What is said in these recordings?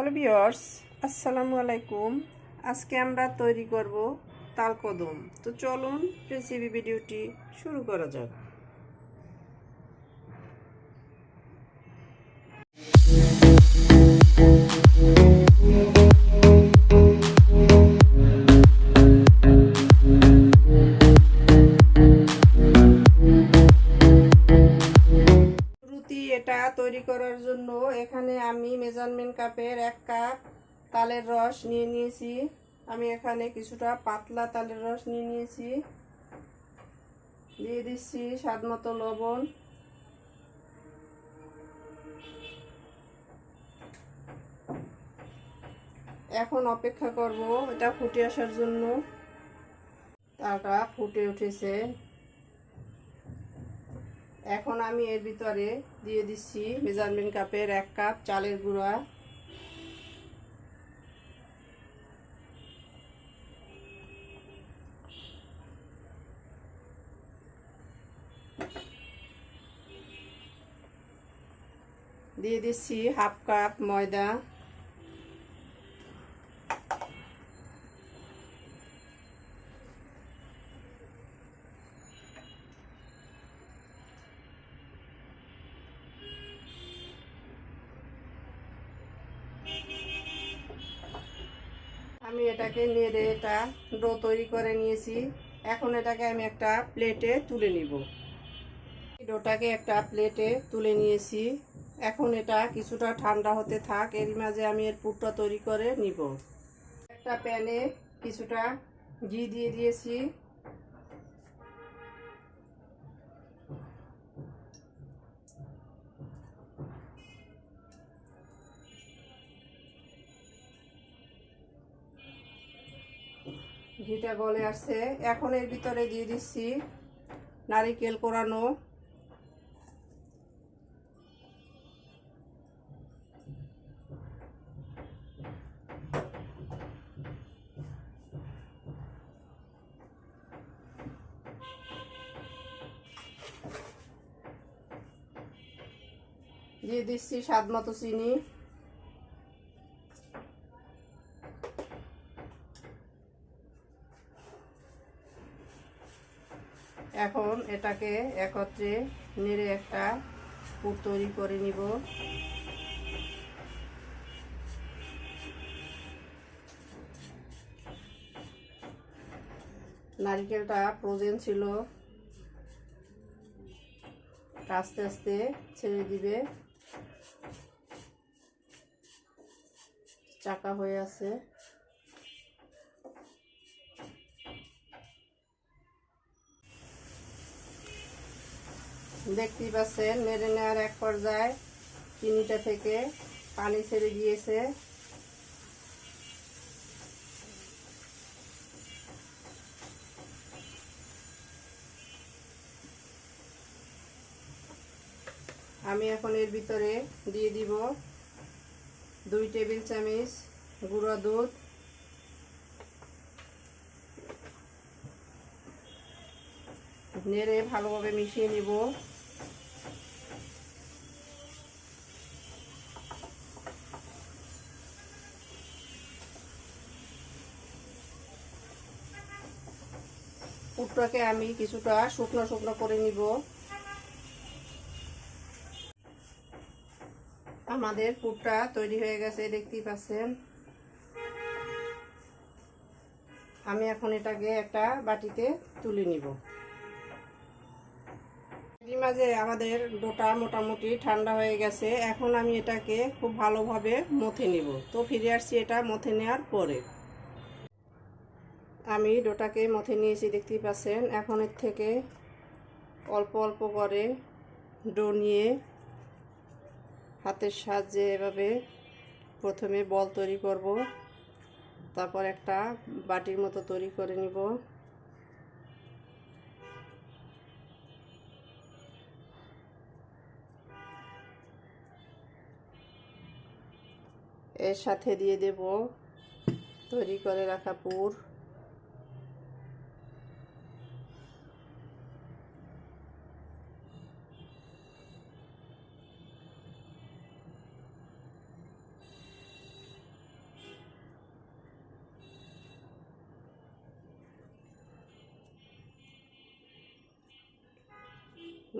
Hello বিয়র্স আসসালামু আলাইকুম। আজকে আমরা তৈরি করব তাল কদম তো চলুন রেসিপি ভিডিওটি শুরু করা যাক। কাপের এক কাপ তালের রস নিয়ে নিয়েছি। আমি এখানে কিছুটা পাতলা তালের রস নিয়ে নিয়েছি। দিয়ে দিচ্ছি স্বাদ মতো লবণ। এখন অপেক্ষা করব এটা ফুটে আসার জন্য। তাটা ফুটে উঠেছে। এখন আমি এর ভিতরে দিয়ে দিচ্ছি মেজারমেন্ট কাপের এক কাপ চালের গুঁড়া। দিয়ে দিচ্ছি হাফ কাপ ময়দা। আমি এটাকে নেড়ে এটা ডো তৈরি করে নিয়েছি। এখন এটাকে আমি একটা প্লেটে তুলে নিব। ডোটাকে একটা প্লেটে তুলে নিয়েছি। এখন এটা কিছুটা ঠান্ডা হতে থাক। এর মাঝে আমি এর পুরটা তৈরি করে নিব। একটা প্যানে কিছুটা ঘি দিয়ে দিয়েছি। ঘিটা গলে আসছে। এখন এর ভিতরে দিয়ে দিচ্ছি নারিকেল কোরানো দিয়ে দিচ্ছি স্বাদ মতো চিনি। এখন এটাকে একত্রে নেড়ে একটা পুর তৈরি করে নিব। নারিকেলটা ফ্রোজেন ছিল। আস্তে আস্তে ছেড়ে দিবে। চাকা হয়ে আছে। দেখতেই পাচ্ছেন, নেড়ে নেওয়ার এক পর্যায়ে চিনিটা থেকে পানি ছেড়ে দিয়েছে আমি এখন এর ভিতরে দিয়ে দিব। দুই টেবিল চামচ গুঁড়ো দুধ। নেড়ে ভালোভাবে মিশিয়ে নিব। পুরটাকে আমি কিছুটা শুকনো শুকনো করে নিব। আমাদের পুরটা তৈরি হয়ে গেছে, দেখতেই পাচ্ছেন। আমি এখন এটাকে একটা বাটিতে তুলে নিব। মাঝে আমাদের ডোটা মোটামুটি ঠান্ডা হয়ে গেছে, এখন আমি এটাকে খুব ভালোভাবে মথে নিব। তো ফিরে আসছি এটা মথে নেওয়ার পরে। আমি ডোটাকে মথে নিয়েছি, দেখতেই পাচ্ছেন। এখন এর থেকে অল্প অল্প করে ডো নিয়ে হাতের সাহায্যে এভাবে প্রথমে বল তৈরি করব। তারপর একটা বাটির মতো তৈরি করে নিব। এর সাথে দিয়ে দেব তৈরি করে রাখা পুর।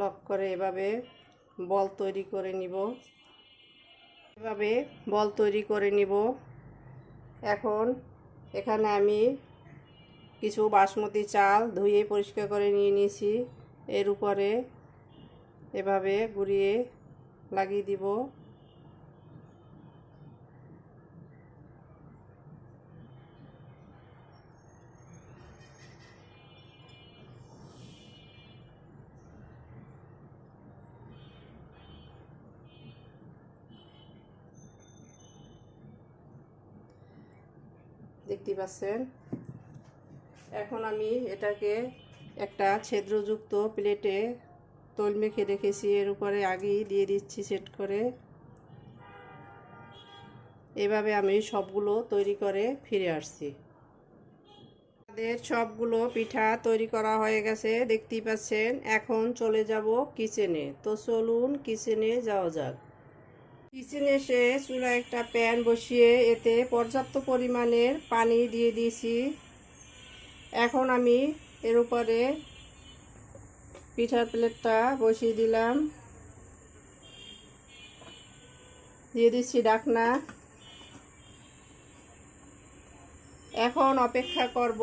লক করে এভাবে বল তৈরি করে নিব। এভাবে বল তৈরি করে নিব। এখন এখানে আমি কিছু বাসমতি চাল ধুয়ে পরিষ্কার করে নিয়ে নিয়েছি। এর উপরে এভাবে ঘুরিয়ে লাগিয়ে দিব। দেখতে পাচ্ছেন। এখন আমি এটাকে একটা ছেদ্রযুক্ত প্লেটে তৈল মেখে রেখেছি, এর উপরে আগেই দিয়ে দিচ্ছি সেট করে। এভাবে আমি সবগুলো তৈরি করে ফিরে আসছি। আমাদের সবগুলো পিঠা তৈরি করা হয়ে গেছে, দেখতেই পাচ্ছেন। এখন চলে যাব কিচেনে তো চলুন কিচেনে যাওয়া যাক। কিচেনে এসে চুলায় একটা প্যান বসিয়ে এতে পর্যাপ্ত পরিমাণের পানি দিয়ে দিয়েছি। এখন আমি এর উপরে পিঠার প্লেটটা বসিয়ে দিলাম। দিয়ে দিচ্ছি ডাকনা। এখন অপেক্ষা করব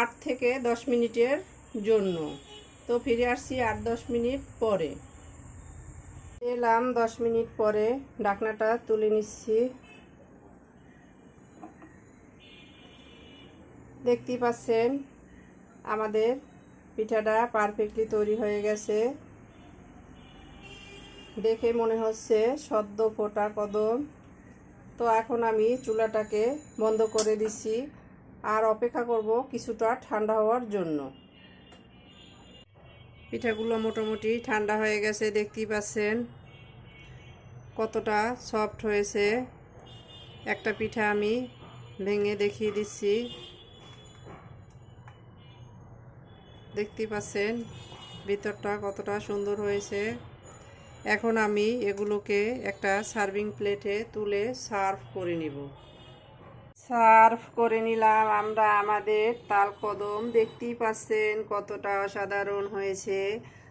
আট থেকে দশ মিনিটের জন্য। তো ফিরে আসছি আট দশ মিনিট পরে। এলাম, দশ মিনিট পরে ডাকনাটা তুলে নিচ্ছি। দেখতেই পাচ্ছেন, আমাদের পিঠাটা পারফেক্টলি তৈরি হয়ে গেছে। দেখে মনে হচ্ছে সদ্য ফোটা কদম। তো এখন আমি চুলাটাকে বন্ধ করে দিচ্ছি আর অপেক্ষা করব কিছুটা ঠান্ডা হওয়ার জন্য। পিঠাগুলো মোটামুটি ঠান্ডা হয়ে গেছে, দেখতেই পাচ্ছেন। কতটা সফট হয়েছে। একটা পিঠা আমি ভেঙে দেখিয়ে দিচ্ছি। দেখতেই পাচ্ছেন, ভিতরটা কতটা সুন্দর হয়েছে। এখন আমি এগুলোকে একটা সার্ভিং প্লেটে তুলে সার্ভ করে নিব। সার্ভ করে নিলাম আমরা আমাদের তাল কদম দেখতেই পাচ্ছেন কতটা অসাধারণ হয়েছে।